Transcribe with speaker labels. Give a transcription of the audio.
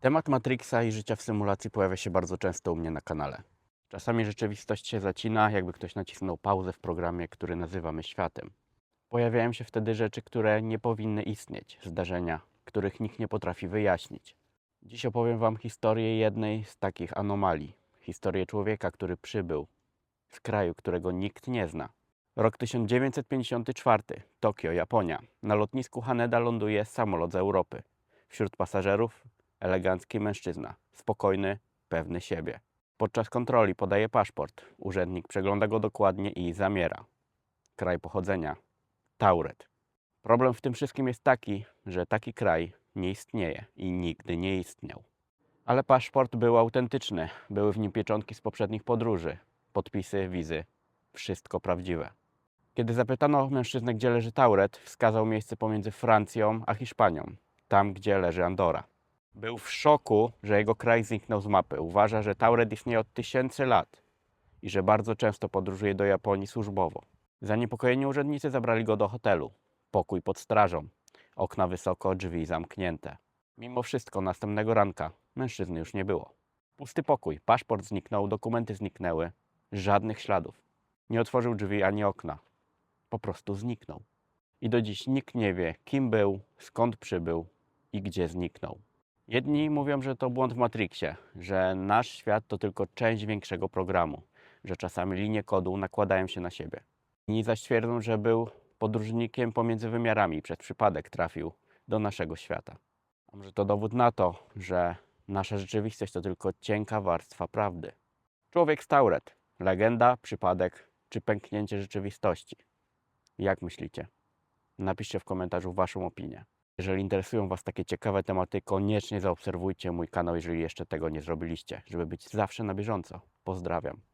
Speaker 1: Temat Matrixa i życia w symulacji pojawia się bardzo często u mnie na kanale. Czasami rzeczywistość się zacina, jakby ktoś nacisnął pauzę w programie, który nazywamy światem. Pojawiają się wtedy rzeczy, które nie powinny istnieć, zdarzenia, których nikt nie potrafi wyjaśnić. Dziś opowiem Wam historię jednej z takich anomalii. Historię człowieka, który przybył z kraju, którego nikt nie zna. Rok 1954, Tokio, Japonia. Na lotnisku Haneda ląduje samolot z Europy. Wśród pasażerów elegancki mężczyzna, spokojny, pewny siebie. Podczas kontroli podaje paszport. Urzędnik przegląda go dokładnie i zamiera. Kraj pochodzenia Tauret. Problem w tym wszystkim jest taki, że taki kraj nie istnieje i nigdy nie istniał. Ale paszport był autentyczny, były w nim pieczątki z poprzednich podróży, podpisy, wizy, wszystko prawdziwe. Kiedy zapytano mężczyznę, gdzie leży Tauret, wskazał miejsce pomiędzy Francją a Hiszpanią, tam gdzie leży Andora. Był w szoku, że jego kraj zniknął z mapy. Uważa, że Tauret istnieje od tysięcy lat i że bardzo często podróżuje do Japonii służbowo. Zaniepokojeni urzędnicy zabrali go do hotelu. Pokój pod strażą. Okna wysoko, drzwi zamknięte. Mimo wszystko następnego ranka mężczyzny już nie było. Pusty pokój, paszport zniknął, dokumenty zniknęły, żadnych śladów. Nie otworzył drzwi ani okna. Po prostu zniknął. I do dziś nikt nie wie, kim był, skąd przybył i gdzie zniknął. Jedni mówią, że to błąd w Matrixie, że nasz świat to tylko część większego programu, że czasami linie kodu nakładają się na siebie. Inni zaś twierdzą, że był podróżnikiem pomiędzy wymiarami przez przypadek trafił do naszego świata. A może to dowód na to, że nasza rzeczywistość to tylko cienka warstwa prawdy. Człowiek z Tauret. Legenda, przypadek czy pęknięcie rzeczywistości. Jak myślicie? Napiszcie w komentarzu Waszą opinię. Jeżeli interesują Was takie ciekawe tematy, koniecznie zaobserwujcie mój kanał, jeżeli jeszcze tego nie zrobiliście, żeby być zawsze na bieżąco. Pozdrawiam.